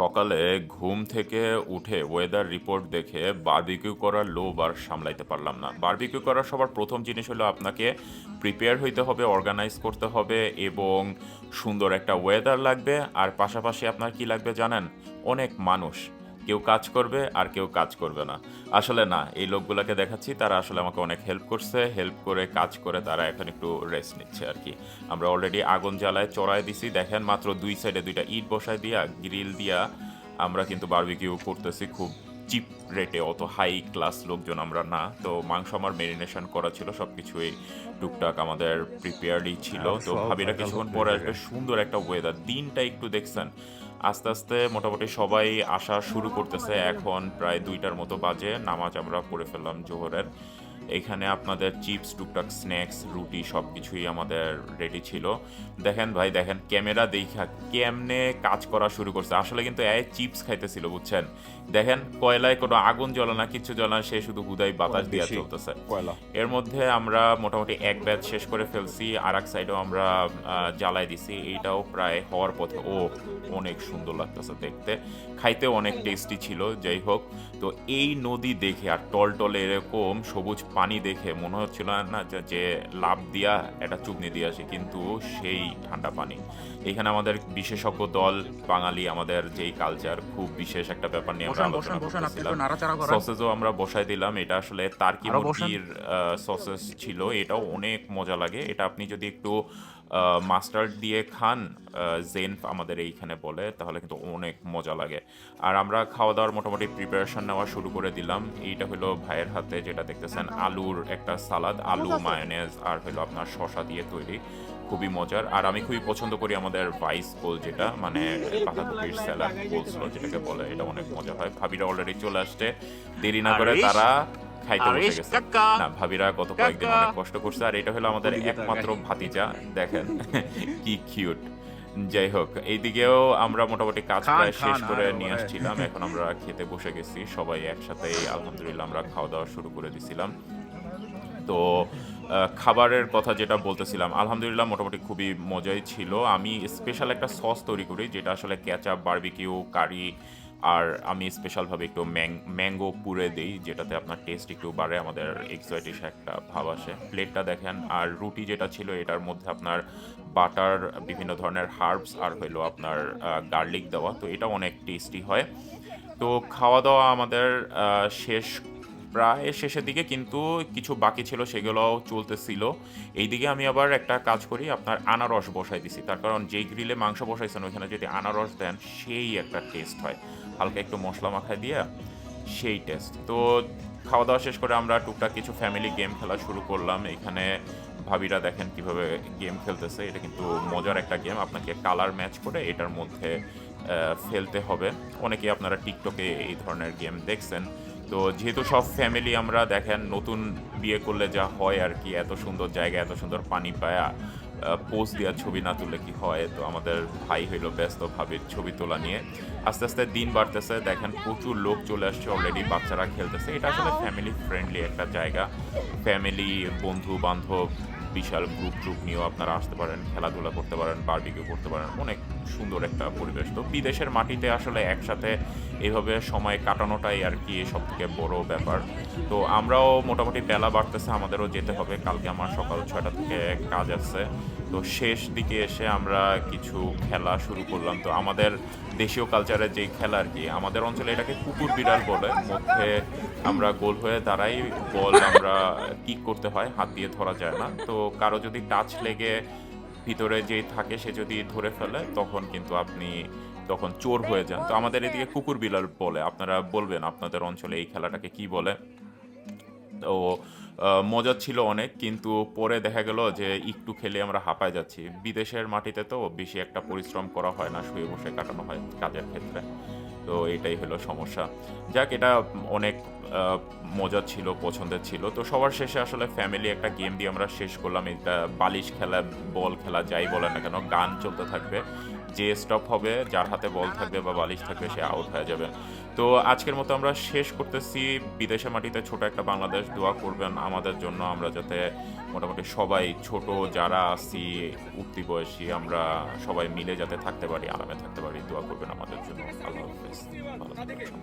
সকালে ঘুম থেকে উঠে ওয়েদার রিপোর্ট দেখে বারবিকিউ করার লোভ আর সামলাইতে পারলাম না। বারবিকিউ করার সবার প্রথম জিনিস হলো আপনাকে প্রিপেয়ার হইতে হবে অর্গানাইজ করতে হবে এবং সুন্দর একটা ওয়েদার লাগবে। আর পাশাপাশি আপনার কি লাগবে জানেন? অনেক মানুষ কেউ কাজ করবে আর কেউ কাজ করবে না। আসলে না, এই লোকগুলোকে দেখাচ্ছি, তারা আসলে আমাকে অনেক হেল্প করছে হেল্প করে, কাজ করে তারা এখন একটু রেস্ট নিচ্ছে আর কি। আমরা অলরেডি আগুন জ্বালায় চড়ায় দিছি, দেখেন মাত্র দুই সাইডে দুইটা ইট বসায় দিয়া গ্রিল দিয়া আমরা কিন্তু বারবিকিউ করতেছি খুব চিপ রেটে অত হাই ক্লাস লোকজন আমরা না। তো মাংস আমার মেরিনেশন করা ছিল সব কিছুই টুকটাক আমাদের প্রিপেয়ারই ছিল। তো সব ভাবিরা কিছুক্ষণ পরে আসবে সুন্দর একটা ওয়েদার দিনটা একটু দেখছেন আস্তে আস্তে মোটামুটি সবাই আসা শুরু করতেছে। এখন প্রায় দুইটার মতো বাজে নামাজ আমরা পড়ে ফেললাম জোহরের। এখানে আপনাদের চিপস টুকটাক স্ন্যাক্স রুটি সব কিছুই আমাদের রেডি ছিল। দেখেন ভাই দেখেন ক্যামেরা দেখা কেমনে কাজ করা শুরু করছে। আসলে কিন্তু এ চিপস খাইতেছিল বুঝছেন? দেখেন কয়লায় কোনো আগুন জ্বলে না কিছু জ্বলে না সে শুধু হুদাই বাতাস দিয়া চলতেছে। এর মধ্যে আমরা মোটামুটি এক ব্যাচ শেষ করে ফেলছি আর এক সাইডেও আমরা জ্বালাই দিছি। এইটাও প্রায় হওয়ার পথে। ও অনেক সুন্দর লাগতেছে দেখতে। খাইতে অনেক টেস্টি ছিল যাই হোক। তো এই নদী দেখে আর টলটলে এরকম সবুজ পানি দেখে মনে হচ্ছিল না যে- লাভ দিয়া একটা চুপনি দিয়ে আসে কিন্তু সেই ঠান্ডা পানি। এখানে আমাদের বিশেষজ্ঞ দল বাঙালি আমাদের যেই কালচার খুব বিশেষ একটা ব্যাপার নিয়ে আমরা আলোচনা করতেছিলাম। সসেজও আমরা বসাই দিলাম। এটা আসলে তার কি বসান। মুরগির সসেস ছিল। এটাও অনেক মজা লাগে। এটা আপনি যদি একটু মাস্টার্ড দিয়ে খান জেন আমাদের এইখানে বলে তাহলে কিন্তু অনেক মজা লাগে। আর আমরা খাওয়া দাওয়ার মোটামুটি প্রিপারেশন নেওয়া শুরু করে দিলাম। এইটা হলো ভাইয়ের হাতে যেটা দেখতেছেন আলুর একটা সালাদ আলু মায়োনেজ আর হলো আপনার শশা দিয়ে তৈরি। খুবই মজার। আর আমি খুবই পছন্দ করি আমাদের ভাইস পোল যেটা মানে পাতাকপির স্যালাড বলছিল যেটাকে বলে এটা অনেক মজা হয়। ভাবিরা অলরেডি চলে আসছে। দেরি না করে তারা খাইতে বসে গেছে। না ভাবিরা গত কয়েকদিন অনেক কষ্ট করছে আর এটা হলো আমাদের একমাত্র ভাতিজা দেখেন কি কিউট যাই হোক এইদিকেও আমরা মোটামুটি কাজ প্রায় শেষ করে নিয়ে আসছিলাম এখন আমরা খেতে বসে গেছি সবাই একসাথে আলহামদুলিল্লাহ আমরা খাওয়া দাওয়া শুরু করে দিছিলাম। তো খাবারের কথা যেটা বলতেছিলাম আলহামদুলিল্লাহ মোটামুটি খুবই মজাই ছিল। আমি স্পেশাল একটা সস তৈরি করি যেটা আসলে ক্যাচাপ বার্বিকিউ কারি আর আমি স্পেশালভাবে একটু ম্যাং, ম্যাঙ্গো পুরে দিই, যেটাতে আপনার টেস্ট একটু বাড়ে, আমাদের এক্সাইটিস একটা ভাব আসে। প্লেটটা দেখেন, আর রুটি যেটা ছিল, এটার মধ্যে আপনার বাটার বিভিন্ন ধরনের হার্বস আর হইল আপনার গার্লিক দেওয়া, তো এটা অনেক টেস্টি হয়। তো খাওয়া দাওয়া আমাদের শেষ প্রায় শেষের দিকে কিন্তু কিছু বাকি ছিল, সেগুলোও চলতেছিল। এইদিকে আমি আবার একটা কাজ করি, আপনার আনারস বসাই দিছি। তার কারণ যেই গ্রিলে মাংস বসাইছেন, ওইখানে যদি আনারস দেন, সেই একটা টেস্ট হয়। হালকা একটু মশলা মাখায় দিয়ে, সেই টেস্ট তো খাওয়া দাওয়া শেষ করে আমরা টুকটাক কিছু ফ্যামিলি গেম খেলা শুরু করলাম। এখানে ভাবিরা দেখেন কীভাবে গেম খেলতেছে। এটা কিন্তু মজার একটা গেম আপনাকে কালার ম্যাচ করে এটার মধ্যে ফেলতে হবে। অনেকে আপনারা টিকটকে এই ধরনের গেম দেখছেন। তো যেহেতু সব ফ্যামিলি আমরা দেখেন নতুন বিয়ে করলে যা হয় আর কি, এত সুন্দর জায়গা, এত সুন্দর পানি পায়া পোস্ট দেওয়ার ছবি না তুলে কি হয়? তো আমাদের ভাই হইল ব্যস্ত ভাবির ছবি তোলা নিয়ে। আস্তে আস্তে দিন বাড়তেছে, দেখেন প্রচুর লোক চলে আসছে অলরেডি বাচ্চারা খেলতেছে। এটা আসলে ফ্যামিলি ফ্রেন্ডলি একটা জায়গা। ফ্যামিলি বন্ধু বান্ধব, বিশাল গ্রুপ ট্রুপ নিয়েও আপনারা আসতে পারেন, খেলাধুলা করতে পারেন বারবিকিউ করতে পারেন, অনেক সুন্দর একটা পরিবেশ। তো বিদেশের মাটিতে আসলে একসাথে এইভাবে সময় কাটানোটাই আর কি সব থেকে বড় ব্যাপার। তো আমরাও মোটামুটি বেলা বাড়তেছে, আমাদেরও যেতে হবে। কালকে আমার সকাল ছয়টা থেকে কাজ আছে। তো শেষ দিকে এসে আমরা কিছু খেলা শুরু করলাম। তো আমাদের দেশীয় কালচারের যেই খেলা আর কি, আমাদের অঞ্চলে এটাকে কুকুর বিড়াল বলে। মধ্যে আমরা গোল হয়ে দাঁড়াই, বল আমরা কিক করতে হয়, হাত দিয়ে ধরা যায় না। তো কারও যদি টাচ লেগে ভিতরে যে থাকে সে যদি ধরে ফেলে, তখন কিন্তু আপনি তখন চোর হয়ে যান। তো আমাদের এদিকে কুকুর বিড়াল বলে, আপনারা বলবেন আপনাদের অঞ্চলে এই খেলাটাকে কি বলে? তো মজা ছিল অনেক, কিন্তু পরে দেখা গেল যে একটু খেলে আমরা হাঁপায় যাচ্ছি। বিদেশের মাটিতে তো বেশি একটা পরিশ্রম করা হয় না, শুয়ে বসে কাটানো হয় কাজের ক্ষেত্রে। তো এটাই হলো সমস্যা। যাক, এটা অনেক মজা ছিল, পছন্দের ছিল। তো সবার শেষে আসলে ফ্যামিলি একটা গেম দিয়ে আমরা শেষ করলাম। এটা বালিশ খেলা বল খেলা, যাই বলে না কেন, গান চলতে থাকবে। যে স্টপ হবে, যার হাতে বল থাকবে বা বালিশ থাকবে, সে আউট হয়ে যাবে। তো আজকের মতো আমরা শেষ করতেছি। বিদেশের মাটিতে ছোট একটা বাংলাদেশ দোয়া করবেন আমাদের জন্য। আমরা যাতে মোটামুটি সবাই ছোট, যারা আছি, উঠতি বয়সী, আমরা সবাই মিলে যাতে থাকতে পারি, আরামে থাকতে পারি, দোয়া করবেন আমাদের জন্য। আল্লাহ হাফেজ।